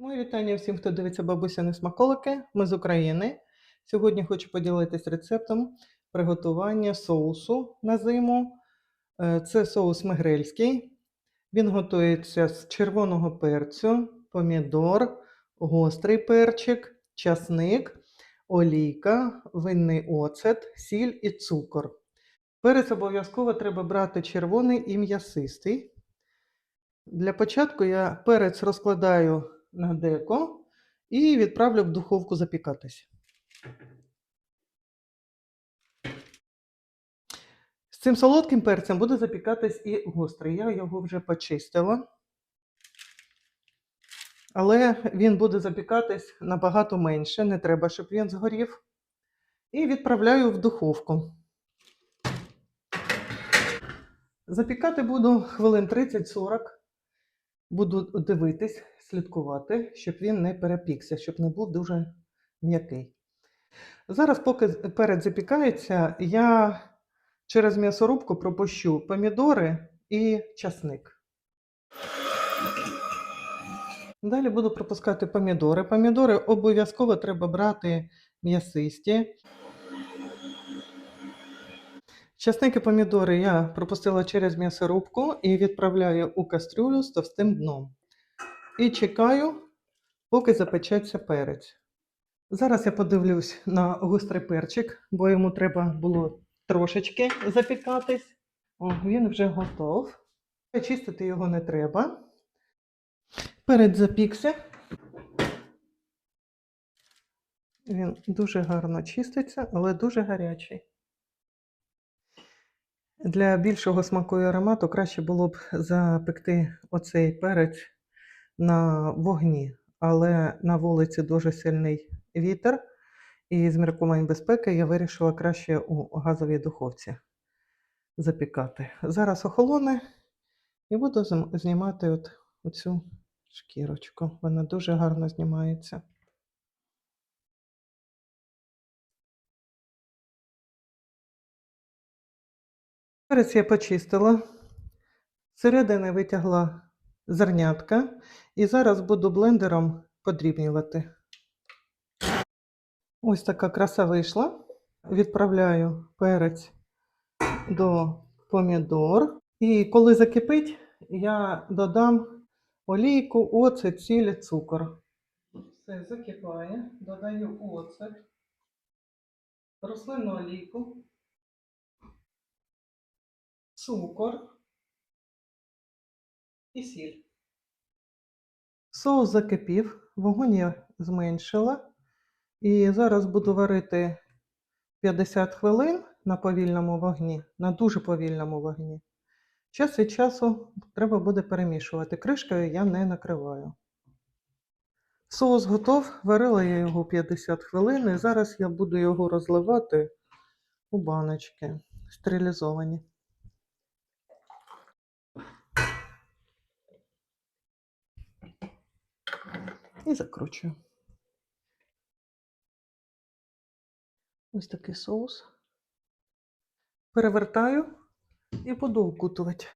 Мої вітання всім, хто дивиться бабусяни смаколики. Ми з України. Сьогодні хочу поділитися рецептом приготування соусу на зиму. Е, Це соус мегрельський. Він готується з червоного перцю, помідор, гострий перчик, часник, олійка, винний оцет, сіль і цукор. Перець обов'язково треба брати червоний і м'ясистий. Для початку я перець розкладаю на деко і відправлю в духовку запікатись. З цим солодким перцем буде запікатись і гострий. Я його вже почистила. Але він буде запікатись набагато менше, не треба, щоб він згорів. І відправляю в духовку. Запікати буду хвилин 30-40. Буду дивитись, слідкувати, щоб він не перепікся, щоб не був дуже м'який. Зараз, поки перець запікається, я через м'ясорубку пропущу помідори і часник. Далі буду пропускати помідори. Помідори обов'язково треба брати м'ясисті. Часник і помідори я пропустила через м'ясорубку і відправляю у кастрюлю з товстим дном. І чекаю, поки запечеться перець. Зараз я подивлюсь на гострий перчик, бо йому треба було трошечки запікатись. О, він вже готов. Чистити його не треба. Перець запікся. Він дуже гарно чиститься, але дуже гарячий. Для більшого смаку і аромату краще було б запекти оцей перець на вогні, але на вулиці дуже сильний вітер, і з міркувань безпеки я вирішила краще у газовій духовці запікати. Зараз охолоне і буду знімати от оцю шкірочку. Вона дуже гарно знімається. Перець я почистила, з середини витягла зернятка і зараз буду блендером подрібнювати. Ось така краса вийшла. Відправляю перець до помідор. І коли закипить, я додам олійку, оцет, сіль, цукор. Все закипає, додаю оцет, рослинну олійку цукор і сіль. Соус закипів, вогонь я зменшила. І зараз буду варити 50 хвилин на повільному вогні, на дуже повільному вогні. Час від часу треба буде перемішувати. Кришкою я не накриваю. Соус готов, варила я його 50 хвилин, і зараз я буду його розливати у баночки стерилізовані. І закручую. Ось такий соус. Перевертаю і буду укутувати.